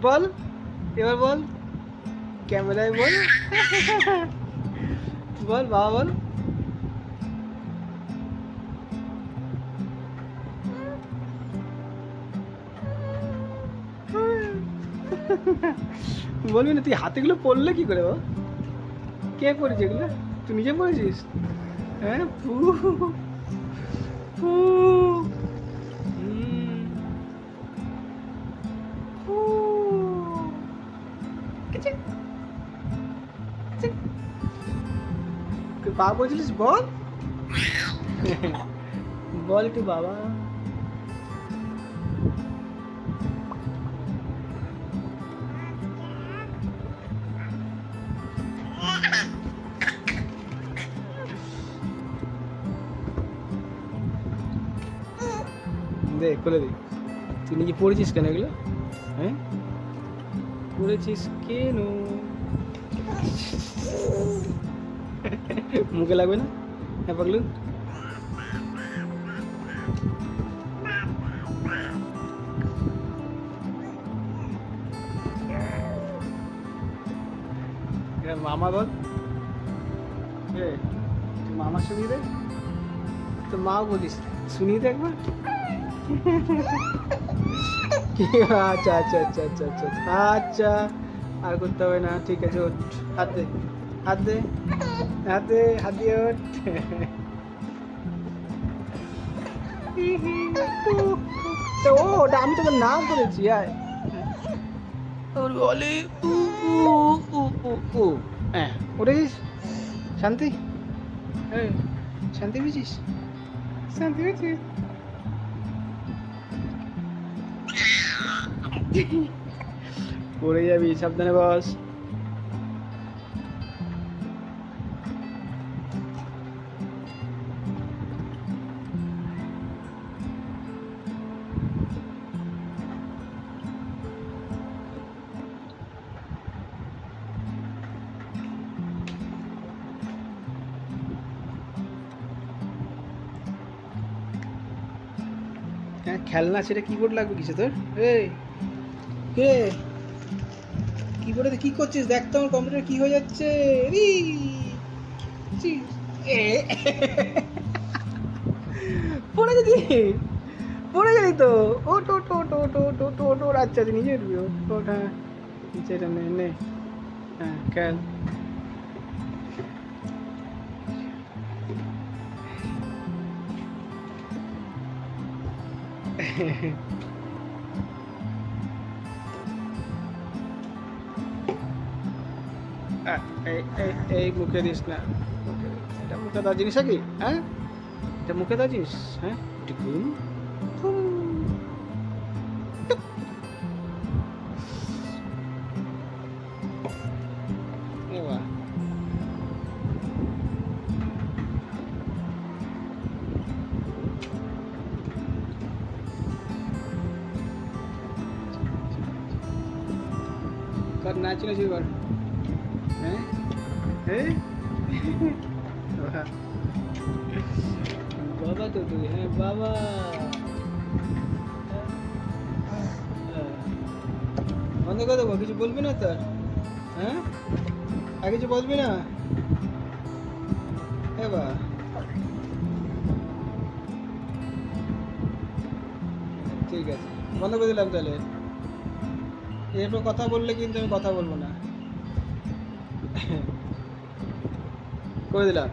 বল এবার বল ক্যামেরায় বল বল বাবা বল বলবি না তুই হাতেগুলো পড়লে কি করে বাবা কে পড়েছে এগুলো তুই নিজে পড়েছিস হ্যাঁ ফু ফু কিচিক। কিচিক। তুই বাবা বলছিলিস বল বল একটু বাবা দে খুলে দে তুই নিজে পড়েছিস কেন এগুলো হ্যাঁ পড়েছিস কেন? মুখে লাগবে না? হ্যাঁ পাগলু? মামা বল। মামা শুনিয়ে দে তো মাও বলিস। শুনিয়ে দে একবার। আচ্ছা আচ্ছা আচ্ছা আচ্ছা আচ্ছা আচ্ছা। আচ্ছা আর করতে হবে না। ঠিক আছে ওঠ। হাত দে হাত দে হাত দে হাত দিয়ে ওঠ। ও ওটা আমি তোকে নাম করেছি আয়। ওর বলে উ উ উ উ উ হ্যাঁ উঠেছিস? শান্তি? হ্যাঁ। শান্তি পেয়েছিস? শান্তি পেয়েছিস পড়ে যাবি সাবধানে বস। হ্যাঁ খেলনা সেটা কিবোর্ড লাগবে কিসে তোর? এই। কে? কিবোর্ডে কি করছিস? দেখ তো আমার কম্পিউটার কি হয়ে যাচ্ছে। পড়ে গেলি? পড়ে গেলি তো? ও, টো টো টো টো টো টো টো আচ্ছা আচ্ছা নিজে উঠবি। ওঠ হ্যাঁ নিচে নে নে। হ্যাঁ খেল। এই এই এই মুখে দিস না মুখে দিস না। এটা মুখে দেওয়া জিনিস কি হ্যাঁ এটা মুখে দেওয়া জিনিস হ্যাঁ টিকুন এবার কর বাবা তো তুই হ্যাঁ বাবা। হ্যাঁ। বন্ধ করে দেবো কিছু বলবি না তোর? হ্যাঁ? আর কিছু বলবি না? হ্যাঁ বা ঠিক আছে, বন্ধ করে দিলাম তাহলে। এরপর কথা বললে কিন্তু আমি কথা বলব না। করে দিলাম